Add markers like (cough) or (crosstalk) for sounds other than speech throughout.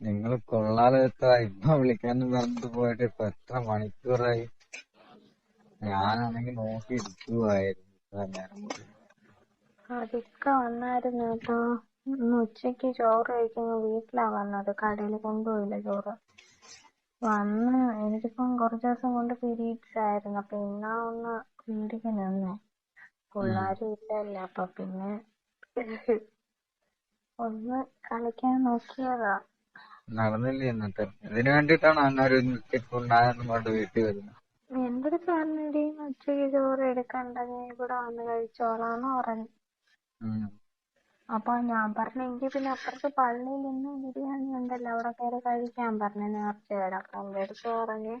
നിങ്ങൾ എത്ര ഇപ്പൊ വിളിക്കാന്ന് പറഞ്ഞിട്ട് പോയിട്ട് ഇപ്പൊ എത്ര മണിക്കൂറായി? ഞാനാണെങ്കി നോക്കി ഇരിക്കുവായിരുന്നു ഇത്ര നേരം കൊണ്ട്. അതിക്ക വന്നായിരുന്നു കേട്ടോ. ഇന്ന് ഉച്ചയ്ക്ക് ചോറ് കഴിക്കുന്ന. വീട്ടിലാ വന്നത്. കടയിൽ കൊണ്ടുപോയില്ല ചോറ്. വന്ന് എനിക്കിപ്പം കുറച്ച് ദിവസം കൊണ്ട് പീരീഡ്സ് ആയിരുന്നു അപ്പൊ ഇന്നാ ഒന്ന് പീടിക്ക് നിന്നെ. പിള്ളാരും ഇല്ലല്ലോ. അപ്പൊ പിന്നെ ഒന്ന് കളിക്കാൻ നോക്കിയതാ. നടന്നില്ലേ എന്നിട്ട് ഇതിനു വേണ്ടിട്ടാണ് അങ്ങനെ ഉച്ചക്കുണ്ടായെന്ന് പറഞ്ഞിട്ട് വീട്ടിൽ വരുന്നത് എന്റെ അടുത്ത് പറഞ്ഞടി ഉച്ചയ്ക്ക് ചോറ് എടുക്കണ്ട നീ ഇവിടെ വന്ന് കഴിച്ചോളാന്ന് പറഞ്ഞു. അപ്പൊ ഞാൻ പറഞ്ഞു എങ്കിൽ പിന്നെ അപ്പുറത്ത് പള്ളിയിൽ നിന്ന് ബിരിയാണി ഉണ്ടല്ലോ അവിടെ കയറി കഴിക്കാൻ പറഞ്ഞു. നേർച്ചയുടെ അപ്പൊ എന്റെ അടുത്ത് പറഞ്ഞു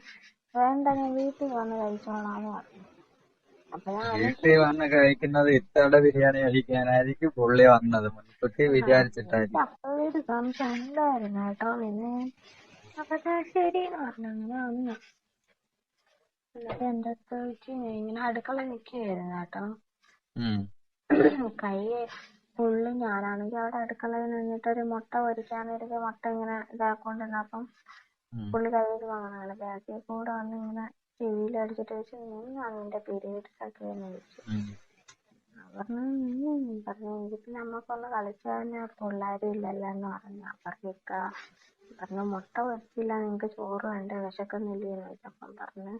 വേണ്ട ഞാൻ വീട്ടിൽ വന്ന് കഴിച്ചോളാന്ന് പറഞ്ഞു. വീട്ടിൽ വന്ന് കഴിക്കുന്നത് ഇത്തവണ ബിരിയാണി കഴിക്കാനായിരിക്കും പുള്ളി വന്നത്. മുൻകൂട്ടി വിചാരിച്ചിട്ടായിരിക്കും. അപ്പൊ ഒരു സംശയം ഉണ്ടായിരുന്നു കേട്ടോ. പിന്നെ അപ്പൊ ഞാൻ ശരിന്ന് പറഞ്ഞു അങ്ങനെ വന്നു. എന്നിട്ട് എന്റെ അടുത്ത് ചോദിച്ചു ഇങ്ങനെ അടുക്കള നിൽക്കുകയായിരുന്നു കേട്ടോ. കൈ ഫുള്ള് ഞാനാണെങ്കിൽ അവിടെ അടുക്കളയിൽ നിന്നിട്ട് ഒരു മുട്ട പൊരിക്കാനൊരു മുട്ട ഇങ്ങനെ ഇതാക്കൊണ്ടിരുന്നപ്പം അപ്പം പുള്ളി കയ്യിൽ വാങ്ങാണ് ബാക്കിൽ കൂടെ വന്ന് ഇങ്ങനെ ചെവിയിലടിച്ചിട്ട് ചോദിച്ചു നീയാ നിന്റെ പീരീഡ്സ് ഒക്കെ എന്ന്. ഞാൻ പറഞ്ഞു. പറഞ്ഞു എനിക്ക് പിന്നെ നമുക്കൊന്ന് കളിച്ചാൽ പിള്ളേരും ഇല്ലല്ലോ എന്ന് പറഞ്ഞു. ഞാൻ പറഞ്ഞു മുട്ട പൊരിച്ചില്ല നിങ്ങക്ക് ചോറ് വേണ്ട? വിശക്കുന്നില്ലേ? എന്ന് ചോദിച്ചപ്പം പറഞ്ഞു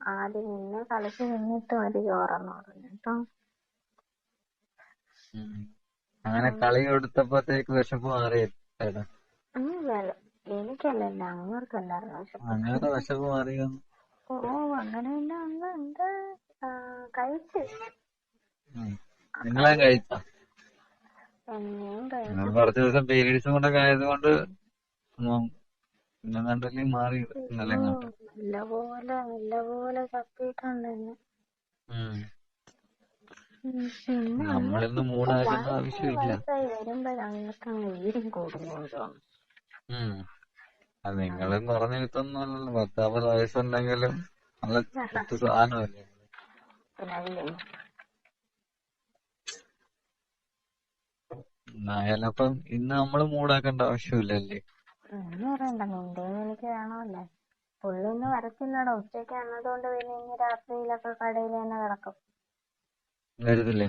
ആദ്യം നിന്ന് കളിച്ച് നിന്നിട്ട് മതി ചോറെന്ന് പറഞ്ഞു കേട്ടോ. അങ്ങനെ കളി കൊടുത്തപ്പോഴത്തേക്ക് വിശപ്പ് വേല- എനിക്കല്ലല്ലോ അങ്ങോർക്കല്ലായിരുന്നു വിശപ്പ്. അങ്ങനെ വിശപ്പ് മാറിയോ ഓ അങ്ങനെ പിന്നെ അന്ന് എന്താ? കഴിച്ച്. നിങ്ങളെ കഴിച്ചോ? കുറച്ച് ദിവസം പീരീഡ്സും കൊണ്ടൊക്കെ ആയതുകൊണ്ട് ഉം കണ്ടല്ലേ മാറിയത് ഇന്നലെ കണ്ടു നല്ലപോലെ നല്ലപോലെ തപ്പിയിട്ടുണ്ട് എന്നെ ഉം. ഉം, പിന്നെ നമ്മളിന്ന് മൂടാക്കേണ്ട ആവശ്യമില്ല. വയസ്സായി വരുമ്പോഴങ്ങക്ക് അങ്ങ് വീര്യം കൂടുന്നു തോന്നുന്നു ഉം. അത് നിങ്ങളും കുറഞ്ഞ കിട്ടുന്നല്ലോ പത്താമത് വയസ്സുണ്ടെങ്കിലും നല്ല കുത്തു സാധനമല്ലേ? എന്നായാലും അപ്പം ഇന്ന് നമ്മൾ മൂടാക്കേണ്ട ആവശ്യമില്ലല്ലേ? എന്ന് പറയണ്ട. നിന്റെയും എനിക്ക് കാണാമല്ലേ പുള്ളി ഇന്ന് വരത്തില്ലടോ. ഉച്ചയ്ക്ക് എന്നതുകൊണ്ട് പിന്നെ ഇന്ന് രാത്രിയിലൊക്കെ കടയിൽ തന്നെ കിടക്കും. വരത്തില്ലേ?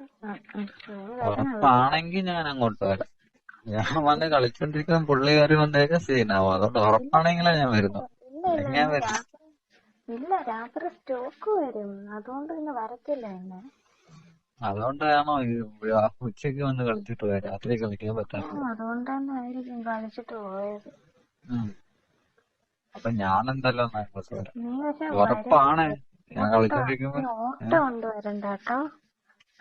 ഉം, ഉം. നീ വരണം ഉറപ്പാണെങ്കിൽ ഞാൻ അങ്ങോട്ട് വരാം. ഞാൻ വന്ന് കളിച്ചോണ്ടിരിക്കുമ്പോ പുള്ളി കാര്യം വന്നേക്കാൻ സീനാവും. അതുകൊണ്ട് ഉറപ്പാണെങ്കിലേ ഞാൻ വരുന്നു. ഞാൻ വരും. ഇല്ല രാത്രി സ്റ്റോക്ക് വരും. അതുകൊണ്ട് പിന്നെ വരത്തില്ല എന്നെ. അതുകൊണ്ടാണോ ഈ ഉച്ചയ്ക്ക് വന്ന് കളിച്ചിട്ട് പോയത് രാത്രി കളിക്കാൻ പറ്റാത്തത് ഉം, അതുകൊണ്ട് തന്നെ ആയിരിക്കും കളിച്ചിട്ട് പോയത്. അപ്പൊ ഞാൻ എന്തല്ലോ ഉറപ്പാണ്. ഞാൻ കളിച്ചോണ്ടിരിക്കുമ്പോ ഓട്ടം ഉണ്ട് കേട്ടോ.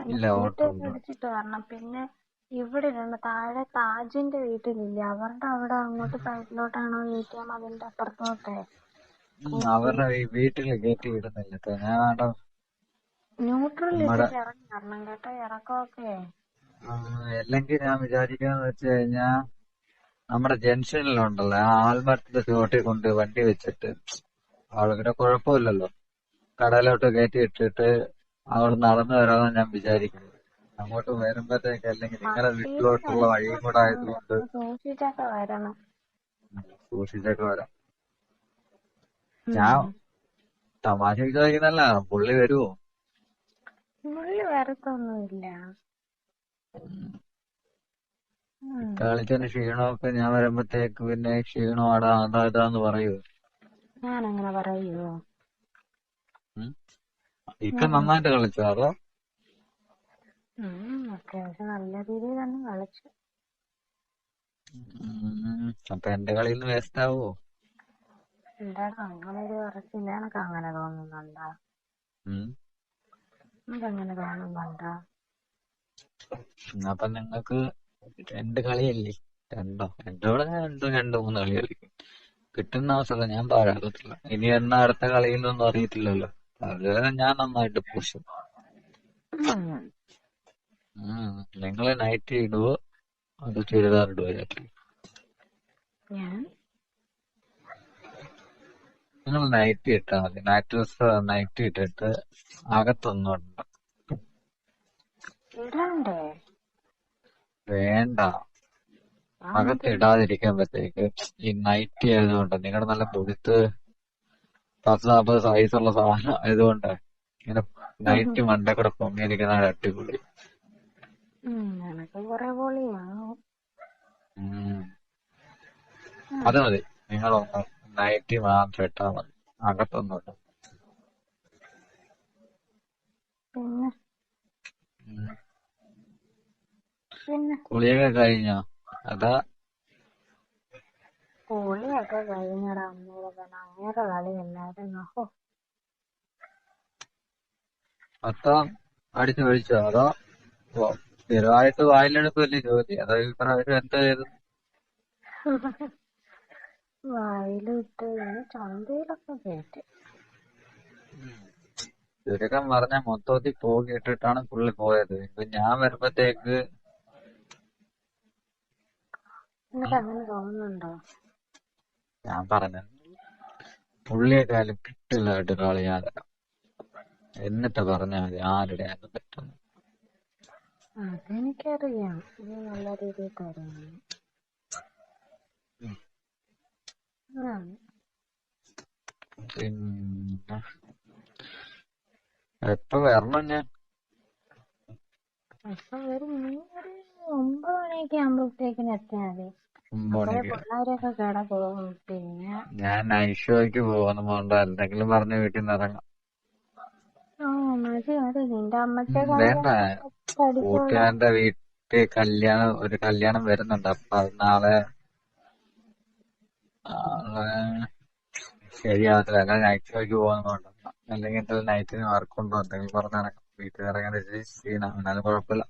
ഇല്ല ഓട്ടോ സ്കൂട്ടി അടിച്ചിട്ട് വരണം. പിന്നെ ഇവിടെ ഇരുന്ന് താഴെ താജിന്റെ വീട്ടിലില്ലേ? അവരുടെ അവിടെ അങ്ങോട്ട് സൈഡിലോട്ടാണോ എ ടി എം അതിന്റെ അപ്പുറത്തോട്ടെ. അവരുടെ ഈ വീട്ടിൽ കയറ്റി വിടുന്നില്ല ഞാൻ നമ്മടെ ഇട്ടിട്ട് കേട്ടോ ഇറക്കമൊക്കെ. അല്ലെങ്കിൽ ഞാൻ വിചാരിക്കാന്ന് വെച്ച് കഴിഞ്ഞാ നമ്മുടെ ജംഗ്ഷനിലുണ്ടല്ലോ ആ ആൽമരത്തിന്റെ ചുവട്ടിൽ കൊണ്ട് വണ്ടി വെച്ചിട്ട് അവിടെ പിന്നെ കുഴപ്പമില്ലല്ലോ. കടയിലോട്ട് കയറ്റി ഇട്ടിട്ട് അവിടെ നടന്നു വരാമെന്ന് ഞാൻ വിചാരിക്കുന്നത് അങ്ങോട്ട് വരുമ്പോഴത്തേക്ക് അല്ലെങ്കിൽ നിങ്ങളെ വീട്ടിലോട്ടുള്ള വഴിയും കൂടെ ആയതുകൊണ്ട് സൂക്ഷിച്ചൊക്കെ വരണം. സൂക്ഷിച്ചൊക്കെ വരാം. ഞാൻ തമാശ വിചാരിക്കുന്നല്ല പുള്ളി വരുവോ? പുള്ളി വരത്തൊന്നുമില്ല. കളിച്ചതിന് ക്ഷീണമൊക്കെ ഞാൻ വരുമ്പത്തേക്ക് പിന്നെ ക്ഷീണമാടാ അതാ ഇതാന്ന് പറയൂ ഞാനങ്ങനെ അങ്ങനെ ഉം. ഇക്ക നന്നായിട്ട് കളിച്ചോ അതോ? അത്യാവശ്യം നല്ല രീതിയിൽ തന്നെ കളിച്ചു. അപ്പൊ എന്റെ കളിയിൽ നിന്ന് വേസ്റ്റ് ആവോ? എന്താടാ അങ്ങനെ ഒരു പറച്ചില്ല എനക്ക് അങ്ങനെ തോന്നുന്നുണ്ടാ? ഉം. എനിക്കങ്ങനെ തോന്നുന്നുണ്ടാ? അപ്പൊ നിങ്ങക്ക് രണ്ട് കളിയല്ലേ? രണ്ടോ? എന്റെ ഞാൻ രണ്ടോ രണ്ടോ മൂന്ന് കളി കളിക്കും കിട്ടുന്ന അവസരം ഞാൻ പാഴാക്കത്തില്ല ഇനി എന്നാ അടുത്ത കളിയിലൊന്നും അറിയത്തില്ലല്ലോ. അതുവരെ ഞാൻ നന്നായിട്ട് പൂശും ഉം. നൈറ്റ് ഇടുവോ? അത് ചുരിദാർ ഇടുവോ രാത്രി? നിങ്ങൾ നൈറ്റ് ഇട്ടാ മതി. നൈറ്റ് ഡ്രസ് നൈറ്റ് ഇട്ടിട്ട് അകത്തൊന്നും ഇടണ്ട? വേണ്ട. അകത്ത് ഇടാതിരിക്കാൻ ഇടാതിരിക്കുമ്പത്തേക്ക് ഈ നൈറ്റ് ആയതുകൊണ്ട് നിങ്ങളുടെ നല്ല പൊടുത്ത് പത്ത് നാപ്പത് സൈസുള്ള സാധനം ആയതുകൊണ്ട് ഇങ്ങനെ നൈറ്റ് മണ്ടക്കൂടെ കൂടെ പൊങ്ങിയിരിക്കുന്ന അടിപൊളി. നിനക്ക് കുറെ. അത് മതി. നിങ്ങളൊന്ന് നൈറ്റി മാത്രം ഇട്ടാ മതി. അകത്തൊന്നും പിന്നെ? കുളിയൊക്കെ കഴിഞ്ഞോ? അതാ. കുളിയൊക്കെ കഴിഞ്ഞടാ അമ്മയുടെ അങ്ങേറെ കളി ഹോ മൊത്തം അടിച്ചു കഴിച്ചോ അതോ സ്ഥിരമായിട്ട് വായിലെടുപ്പല്ലേ ജോലി? അതോ ഈ പ്രാവശ്യം എന്താ ചെയ്തത്? വായിലിട്ട് പിന്നെ ചന്തയിലൊക്കെ കയറ്റി ചുരുക്കം പറഞ്ഞ മൊത്തത്തിൽ പോകി ഇട്ടിട്ടാണ് പുള്ളി പോയത്. ഇപ്പൊ ഞാൻ വരുമ്പത്തേക്ക് നിനക്ക് അങ്ങനെ തോന്നുന്നുണ്ടോ? ഞാൻ പറഞ്ഞ പുള്ളിയെക്കാളും കിട്ടില്ലായിട്ട് ഞാൻ എന്നിട്ട് പറഞ്ഞാൽ മതി ആരുടെ പറ്റുന്നു അതെനിക്കറിയാം. നീ നല്ല രീതിയിൽ തരാം. പിന്നെ എപ്പോ വരണം ഞാൻ? ഒരു നീ ഒരു ഒമ്പത് മണിയൊക്കെ ആകുമ്പോഴത്തേക്കിന് എത്തിയാൽ മതി. പിള്ളേരൊക്കെ കിടക്കും പിന്നെ ഞാൻ നൈറ്റ് ഷോയ്ക്ക് പോകുന്ന പോണ്ട എന്തെങ്കിലും പറഞ്ഞ് വീട്ടിൽ നിന്ന് ഇറങ്ങാം. ആ മതി മതി നിന്റെ ഉം, അമ്മത്തെ വേണ്ട. കൂട്ടുകാരന്റെ വീട്ടിൽ കല്യാണം ഒരു കല്യാണം വരുന്നുണ്ട്. അപ്പൊ അത് നാളെ ശരിയാവത്തില്ല. അല്ലെങ്കിൽ നൈറ്റ് വഴിക്ക് പോകുന്നുണ്ട് അല്ലെങ്കിൽ എന്തെങ്കിലും നൈറ്റിന് വർക്കുണ്ടോ എന്തെങ്കിലും പറഞ്ഞ് നടക്കും. വീട്ടിൽ ഇറങ്ങാൻ സീനാണ് എന്നാലും കുഴപ്പമില്ല.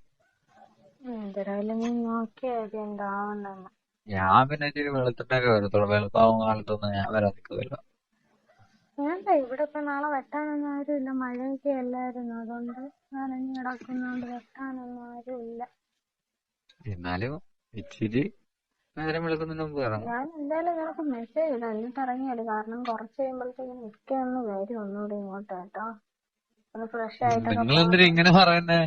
ഞാൻ പിന്നെ ഇച്ചിരി വെളുത്തിട്ടൊക്കെ വരത്തുള്ളൂ. വെളുപ്പാവുന്ന കാലത്തൊന്നും ഞാൻ വരാൻ നിൽക്കില്ല വേണ്ട ഇവിടെ ഇപ്പൊ നാളെ വെട്ടാനൊന്നും ആരുമില്ല. മഴയൊക്കെ അല്ലായിരുന്നു. അതുകൊണ്ട് നനഞ്ഞു കിടക്കുന്നോണ്ട് വെട്ടാനൊന്നും ഇല്ല എന്നാലും ഇച്ചിരി നേരം വെളുക്കുന്നതിന് മുമ്പ് ഇറങ്ങും ഞാൻ എന്തായാലും നിനക്ക് മെസ്സേജ് ഇടാം. എന്നിട്ട് ഇറങ്ങിയാൽ കാരണം കുറച്ച് കഴിയുമ്പോഴത്തേക്കും മിക്ക ഒന്ന് വരും. ഒന്നുകൂടി ഇങ്ങോട്ട് കേട്ടോ. ഒന്ന് ഫ്രഷ് ആയിട്ട് നിങ്ങൾ എന്തിനാ ഇങ്ങനെ പറയുന്നേ?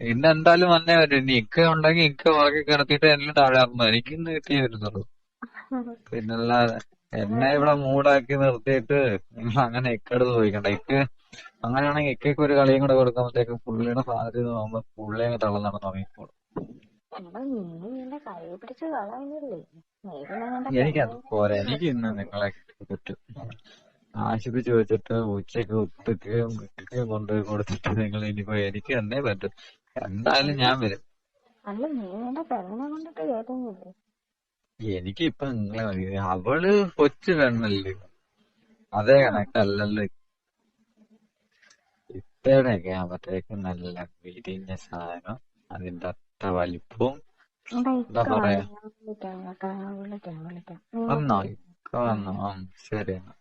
ഇന്ന് എന്തായാലും വന്നേ പറ്റും ഇനി ഇക്ക ഉണ്ടെങ്കിൽ ഇക്ക ഉറക്കി കിടത്തിയിട്ട് എന്നെ താഴെ ഇറങ്ങും എനിക്കിന്ന് കിട്ടിയേ വരുന്നുള്ളൂ. (laughs) പിന്നല്ലാതെ എന്നെ ഇവിടെ മൂടാക്കി നിർത്തിയിട്ട് നിങ്ങൾ അങ്ങനെ എക്കടുത്ത് ചോദിക്കണ്ട. ഇക്ക് അങ്ങനെയാണെങ്കിൽ എക്കൊക്കെ ഒരു കളിയും കൂടെ കൊടുക്കുമ്പോഴത്തേക്കും പുള്ളിയുടെ സാധ്യത നോക്കുമ്പോ പുള്ളി അങ്ങ് തള്ളന്നാണ് തുടങ്ങിക്കോളും എനിക്കത് പോരാ. എനിക്ക് ഇന്ന് നിങ്ങളെ പറ്റും ആശുപത്രി ചോദിച്ചിട്ട് ഉച്ചയ്ക്ക് ഉത്തക്കുകയും വിട്ടിക്കുകയും കൊണ്ടുപോയി കൊടുത്തിട്ട് നിങ്ങൾ ഇനിയിപ്പോ എനിക്ക് തന്നെ പറ്റും. എന്തായാലും ഞാൻ വരും. അല്ല നീ നിന്റെ പെണ്ണിനെ കൊണ്ടിട്ട് കേട്ടുന്നില്ലേ എനിക്ക് ഇപ്പൊ നിങ്ങളെ മതി അവൾ കൊച്ചു പെണ്ണല്ലേ അതേ കണക്കല്ലല്ലോ. ഇത്തേടെയൊക്കെ ആകുമ്പത്തേക്ക് നല്ല വിരിഞ്ഞ സാധനം. അതിന്റെ അത്ര വലിപ്പവും എന്താ പറയാ? വന്നു ഇക്ക വന്നോ ശരി എന്നാ